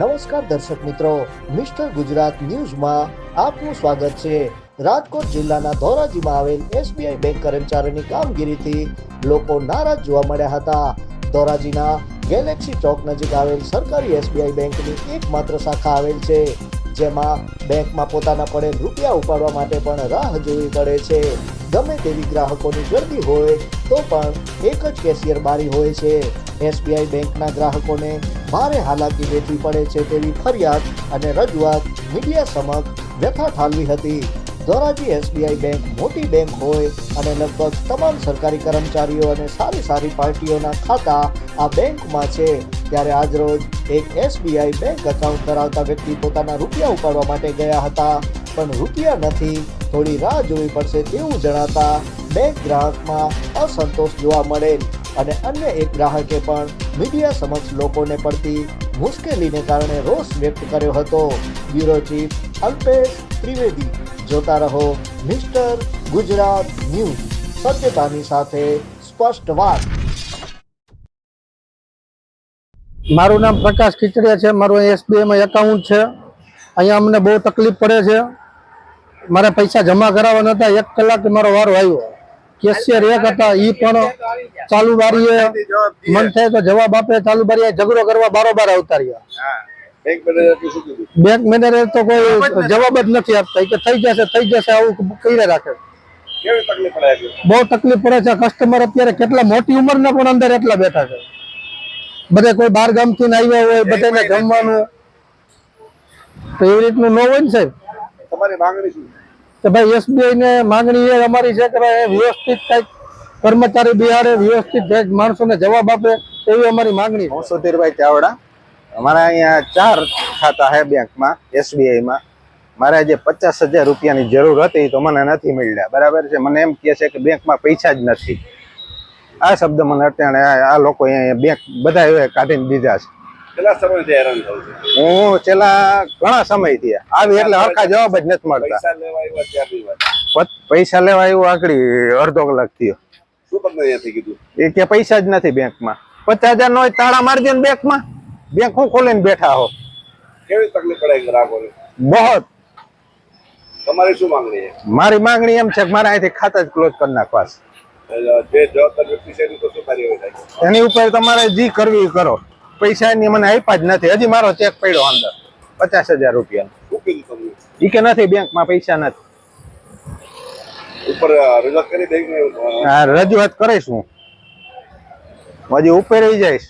નમસ્કાર દર્શક મિત્રો, મિસ્ટર ગુજરાત ન્યૂઝમાં આપનું સ્વાગત છે. રાજકોટ જિલ્લાના ધોરાજીમાં આવેલ એસબીઆઈ બેંક કર્મચારીની કામગીરીથી લોકો નારાજ જોવા મળ્યા હતા. ધોરાજીના ગેલેક્સી ચોક નજીક આવેલ સરકારી એસબીઆઈ બેંકની એકમાત્ર શાખા આવેલ છે, જેમાં બેંકમાં પોતાના પડેલ રૂપિયા ઉપાડવા માટે પણ રાહ જોવી પડે છે. ગમે તેવી ગ્રાહકોની ગરદી હોય તો પણ એક જ કેશિયર બારી હોય છે. એસબીઆઈ બેંકના ગ્રાહકોને ભારે હાલાકી વેઠવી પડે છે તેવી ફરિયાદ અને રજૂઆત મીડિયા સમક્ષ વ્યથા ઠાલવી હતી. ધોરાજી એસબીઆઈ બેંક મોટી બેંક હોય અને લગભગ તમામ સરકારી કર્મચારીઓ અને સારી સારી પાર્ટીઓના ખાતા આ બેંકમાં છે, ત્યારે આજરોજ એક એસબીઆઈ બેંક એકાઉન્ટ ધરાવતા વ્યક્તિ પોતાના રૂપિયા ઉપાડવા માટે ગયા હતા. પણ રૂપિયા નથી. થોડી રાહ જોવી પડશે તેવું જણાતા બેંક ગ્રાહકમાં અસંતોષ જોવા મળેલ અને અન્ય એક ગ્રાહકે પણ મીડિયા સમક્ષ લોકોને પડતી મુશ્કેલીને કારણે રોષ વ્યક્ત કર્યો હતો. બ્યુરો ચીફ અલ્પેશ ત્રિવેદી, જોતા રહો મિસ્ટર ગુજરાત ન્યૂઝ, સત્યતાની સાથે સ્પષ્ટ વાત. મારું નામ પ્રકાશ ખીચડિયા છે. મારું એસબીઆઈમાં એકાઉન્ટ છે. અહીંયા અમને બહુ તકલીફ પડે છે. મારે પૈસા જમા કરાવવાના હતા એક કલાક મારો વારો આવ્યો. કેશિયર એક હતા એ પણ ચાલુ બારીએ મન થાય તો જવાબ આપે ચાલુ બારીએ ઝઘડો કરવા બારોબાર આવતા રહ્યા. બેંક મેનેજર તો કોઈ જવાબ જ નથી આપતા. કે થઈ જશે થઈ જશે આવું કહીને રાખે. કેવી તકલીફ પડે છે? બહુ તકલીફ પડે છે. કસ્ટમર અત્યારે કેટલા મોટી ઉંમરના પણ અંદર એટલા બેઠા છે. બધે કોઈ બાર ગામથી ને આવ્યા હોય બધાને જમવાનું તો એવી રીતનું ન હોય ને સાહેબ? તમારી માંગણી શું? છે? ભાઈ એસબીઆઈ ને માંગણી એ અમારી છે કે ભાઈ વ્યવસ્થિત કંઈક કર્મચારી બિહારે વ્યવસ્થિત માણસોને જવાબ આપે એવી અમારી માંગણી હું સુધીરભાઈ ચાવડા અમારા અહીંયા ચાર ખાતા છે બેંકમાં એસબીઆઈમાં. મારે જે પચાસ હજાર રૂપિયાની જરૂર હતી તો મને નથી મળ્યા. બરાબર છે? મને એમ કહે છે કે બેંકમાં પૈસા જ નથી. આ શબ્દ મને અત્યારે આ લોકો અહીંયા બેંક બધા કાઢીને દીધા છે. કેટલા સમયથી હેરાન થયું છે. હું છેલ્લા ઘણા સમયથી આવી એટલે હરખા જવાબ જ નથી મળતા. પૈસા લેવા એવું ત્યારની વાત. પૈસા લેવા આવ્યું આકડી અડધો કલાક થયો. શું તમને અહીંયાથી કીધું? એ કે પૈસા જ નથી બેંકમાં. પચાસ હજાર નો તાળા મારજો ને બેંકમાં. બેંક હું ખોલીને બેઠા હો. કેવી તકલીફ પડે ગ્રાહકોને બહોત. તમારી શું માંગણી છે? મારી માંગણી એમ છે કે મારે અહીંથી ખાતા જ ક્લોઝ કરી નાખવા છે. જે જવાબદાર વ્યક્તિ છે એની ઉપર તમારે જી કરવી કરો. પૈસા એની મને આપ્યા જ નથી. હજી મારો ચેક પડ્યો અંદર. પચાસ હજાર રૂપિયા ઈ કે નથી બેંકમાં પૈસા નથી. ઉપર રજૂઆત કરી દઈ રજૂઆત કરીશ હું. હજી ઉપર જઈશ.